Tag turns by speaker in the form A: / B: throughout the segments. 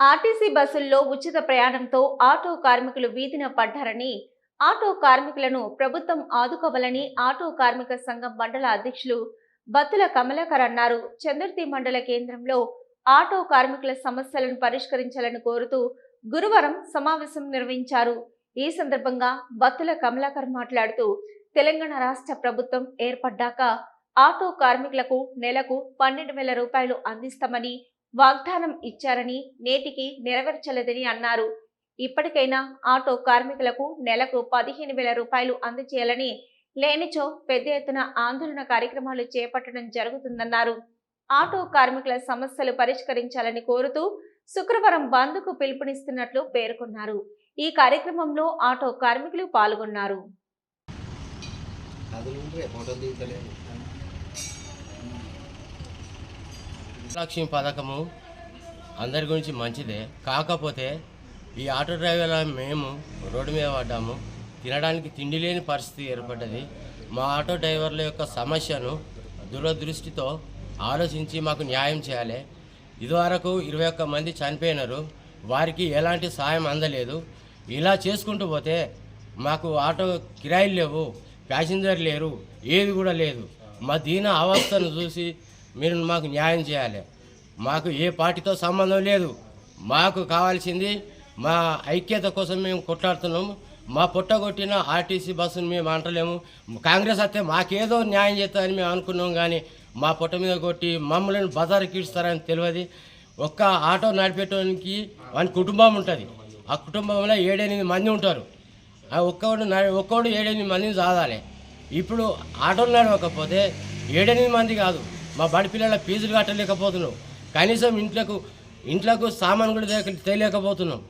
A: RTC బస్సుల్లో ఉచిత ప్రయాణంతో auto కార్మికులు వీధిన పడ్డారని ఆటో కార్మికులను ప్రభుత్వం ఆదుకోవాలని ఆటో కార్మిక సంఘం మండల అధ్యక్షులు బత్తుల కమలాకర్ అన్నారు. చంద్రతి మండల కేంద్రంలో ఆటో కార్మికుల సమస్యలను పరిష్కరించాలని కోరుతూ గురువారం సమావేశం నిర్వహించారు. ఈ సందర్భంగా బత్తుల కమలాకర్ మాట్లాడుతూ తెలంగాణ రాష్ట్ర ప్రభుత్వం ఏర్పడ్డాక ఆటో కార్మికులకు నెలకు పన్నెండు వేల రూపాయలు అందిస్తామని వాగ్దానం ఇచ్చారని నేటికి నెరవేర్చలేదని అన్నారు. ఇప్పటికైనా ఆటో కార్మికులకు నెలకు పదిహేను వేల రూపాయలు అందజేయాలని లేనిచో పెద్ద ఎత్తున ఆందోళన కార్యక్రమాలు చేపట్టడం జరుగుతుందన్నారు. ఆటో కార్మికుల సమస్యలు పరిష్కరించాలని కోరుతూ శుక్రవారం బంద్కు పిలుపునిస్తున్నట్లు పేర్కొన్నారు. ఈ కార్యక్రమంలో ఆటో కార్మికులు పాల్గొన్నారు.
B: అది
C: లక్ష్మి పథకము అందరి గురించి మంచిదే. కాకపోతే ఈ ఆటో డ్రైవర్ల మేము రోడ్డు మీద పడ్డాము. తినడానికి తిండి లేని పరిస్థితి ఏర్పడ్డది. మా ఆటో డ్రైవర్ల యొక్క సమస్యను దురదృష్టితో ఆలోచించి మాకు న్యాయం చేయాలి. ఇదివరకు ఇరవై ఒక్క మంది చనిపోయినారు. వారికి ఎలాంటి సాయం అందలేదు. ఇలా చేసుకుంటూ పోతే మాకు ఆటో కిరాయిలు లేవు ప్యాసింజర్ లేరు ఏది కూడా లేదు. మా దీన అవస్థను చూసి మీరు మాకు న్యాయం చేయాలి. మాకు ఏ పార్టీతో సంబంధం లేదు. మాకు కావాల్సింది మా ఐక్యత కోసం మేము కొట్లాడుతున్నాము. మా పొట్ట కొట్టిన ఆర్టీసీ బస్సును మేము అంటలేము. కాంగ్రెస్ అయితే మాకేదో న్యాయం చేస్తారని మేము అనుకున్నాం కానీ మా పొట్ట మీద కొట్టి మమ్మల్ని బజారుకి ఇస్తారని తెలియదు. ఒక్క ఆటో నడిపేటానికి వాని కుటుంబం ఉంటుంది. ఆ కుటుంబంలో ఏడెనిమిది మంది ఉంటారు. ఆ ఒక్కడు నడి- ఒక్కడు ఏడెనిమిది మందిని చదవాలి. ఇప్పుడు ఆటోలు నడవకపోతే ఏడెనిమిది మంది కాదు. మా బడి పిల్లల ఫీజులు కట్టలేకపోతున్నాం. కనీసం ఇంట్లోకు ఇంట్లోకు సామాన్ కూడా తేక- తేలేకపోతున్నాం.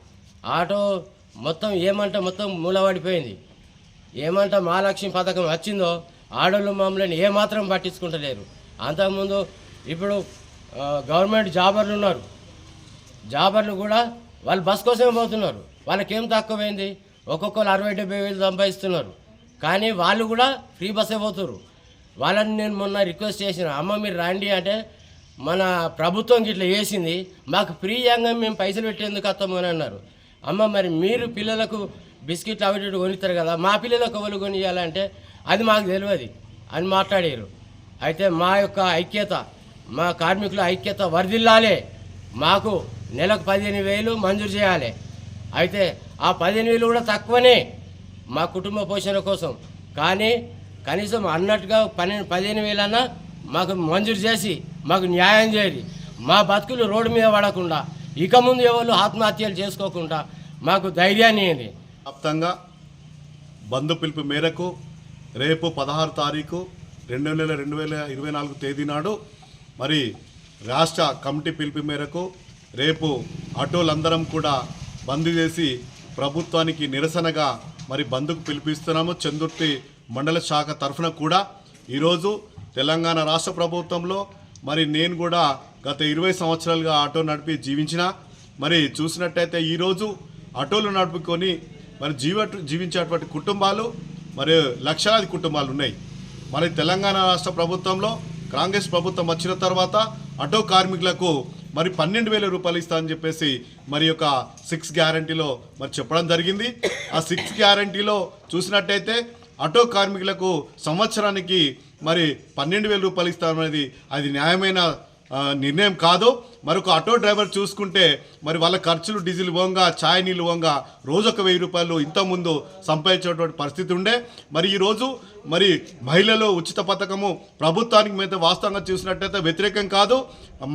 C: ఆటో మొత్తం ఏమంట మొత్తం మూలపడిపోయింది ఏమంట మహాలక్ష్మి పథకం వచ్చిందో ఆడోళ్ళు మమ్మల్ని ఏమాత్రం పట్టించుకుంటలేరు. అంతకుముందు ఇప్పుడు గవర్నమెంట్ జాబర్లు ఉన్నారు. జాబర్లు కూడా వాళ్ళు బస్ కోసమే పోతున్నారు. వాళ్ళకేం తక్కువైంది? ఒక్కొక్కరు అరవై డెబ్బై వేలు సంపాదిస్తున్నారు. కానీ వాళ్ళు కూడా ఫ్రీ బస్సే పోతున్నారు వాళ్ళని నేను మొన్న రిక్వెస్ట్ చేసిన అమ్మ మీరు రండి అంటే మన ప్రభుత్వం ఇట్లా చేసింది మాకు ఫ్రీయంగా మేము పైసలు పెట్టేందుకు వస్తాము అని అన్నారు. అమ్మ మరి మీరు పిల్లలకు బిస్కెట్లు అవి కొనిస్తారు కదా మా పిల్లలకు ఎవరు కొనియాలంటే అది మాకు తెలియదు అని మాట్లాడారు. అయితే మా యొక్క ఐక్యత మా కార్మికుల ఐక్యత వర్ధిల్లాలి. మాకు నెలకు పదిహేను వేలు మంజూరు చేయాలి. అయితే ఆ పదిహేను వేలు కూడా తక్కువనే మా కుటుంబ పోషణ కోసం. కానీ కనీసం అన్నట్టుగా పన్నెండు పదిహేను వేలన్నా మాకు మంజూరు చేసి మాకు న్యాయం చేయాలి మా బతుకులు రోడ్డు మీద పడకుండా ఇక ముందు ఎవరు ఆత్మహత్యలు చేసుకోకుండా మాకు ధైర్యాన్ని ఇవ్వండి.
D: వ్యాప్తంగా బంధు పిలుపు మేరకు రేపు పదహారు తారీఖు రెండు నెల రెండు వేల ఇరవై నాలుగు తేదీ నాడు మరి రాష్ట్ర కమిటీ పిలుపు మేరకు రేపు ఆటోలందరం కూడా బంద్ చేసి ప్రభుత్వానికి నిరసనగా మరి బంద్కు పిలిపిస్తున్నాము. చందుర్తి మండల శాఖ తరఫున కూడా ఈరోజు తెలంగాణ రాష్ట్ర ప్రభుత్వంలో మరి నేను కూడా గత ఇరవై సంవత్సరాలుగా ఆటో నడిపి జీవించిన. మరి చూసినట్టయితే ఈరోజు ఆటోలు నడుపుకొని మరి జీవ జీవించేటువంటి కుటుంబాలు మరి లక్షలాది కుటుంబాలు ఉన్నాయి. మరి తెలంగాణ రాష్ట్ర ప్రభుత్వంలో కాంగ్రెస్ ప్రభుత్వం వచ్చిన తర్వాత ఆటో కార్మికులకు మరి పన్నెండు వేల రూపాయలు ఇస్తా అని చెప్పేసి మరి యొక్క సిక్స్ గ్యారంటీలో మరి చెప్పడం జరిగింది. ఆ సిక్స్ గ్యారంటీలో చూసినట్టయితే ఆటో కార్మికులకు సంవత్సరానికి మరి పన్నెండు వేల రూపాయలు ఇస్తామనేది అది న్యాయమైన నిర్ణయం కాదు మరొక ఆటో డ్రైవర్ చూసుకుంటే మరి వాళ్ళ ఖర్చులు డీజిల్ పోంగా ఛాయ్ నీళ్ళు పోంగా రోజు ఒక వెయ్యి రూపాయలు ఇంతకుముందు సంపాదించేటువంటి పరిస్థితి ఉండే. మరి ఈరోజు మరి మహిళలు ఉచిత పథకము ప్రభుత్వానికి మీద వాస్తవంగా చూసినట్టయితే వ్యతిరేకం కాదు.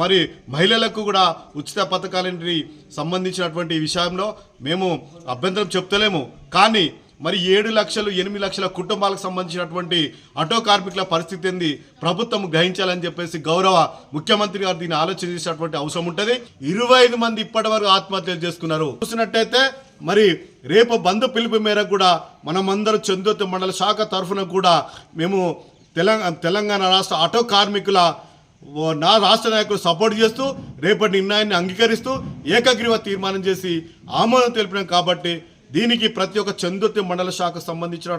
D: మరి మహిళలకు కూడా ఉచిత పథకాలకి సంబంధించినటువంటి విషయంలో మేము అభ్యంతరం చెప్తలేము. కానీ మరి ఏడు లక్షలు ఎనిమిది లక్షల కుటుంబాలకు సంబంధించినటువంటి ఆటో కార్మికుల పరిస్థితి ఏంది ప్రభుత్వం గ్రహించాలని చెప్పేసి గౌరవ ముఖ్యమంత్రి గారు దీన్ని ఆలోచన చేసినటువంటి అవసరం ఉంటుంది. ఇరవై ఐదు మంది ఇప్పటి వరకు ఆత్మహత్యలు చేసుకున్నారు. చూసినట్టయితే మరి రేపు బంధు పిలుపు మేరకు కూడా మనమందరం చందుర్తి మండల శాఖ తరఫున కూడా మేము తెలంగాణ తెలంగాణ రాష్ట్ర ఆటో కార్మికుల ఓ నా రాష్ట్ర నాయకులు సపోర్ట్ చేస్తూ రేపటి నిర్ణయాన్ని అంగీకరిస్తూ ఏకగ్రీవ తీర్మానం చేసి ఆమోదం తెలిపినాం కాబట్టి దీనికి ప్రతి ఒక్క చందుర్తి మండల శాఖకు సంబంధించిన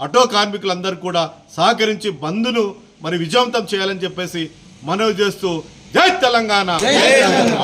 D: ఆటో కార్మికులందరూ కూడా సహకరించి బంద్ను మరి విజయవంతం చేయాలని చెప్పేసి మనవి చేస్తూ జై తెలంగాణ.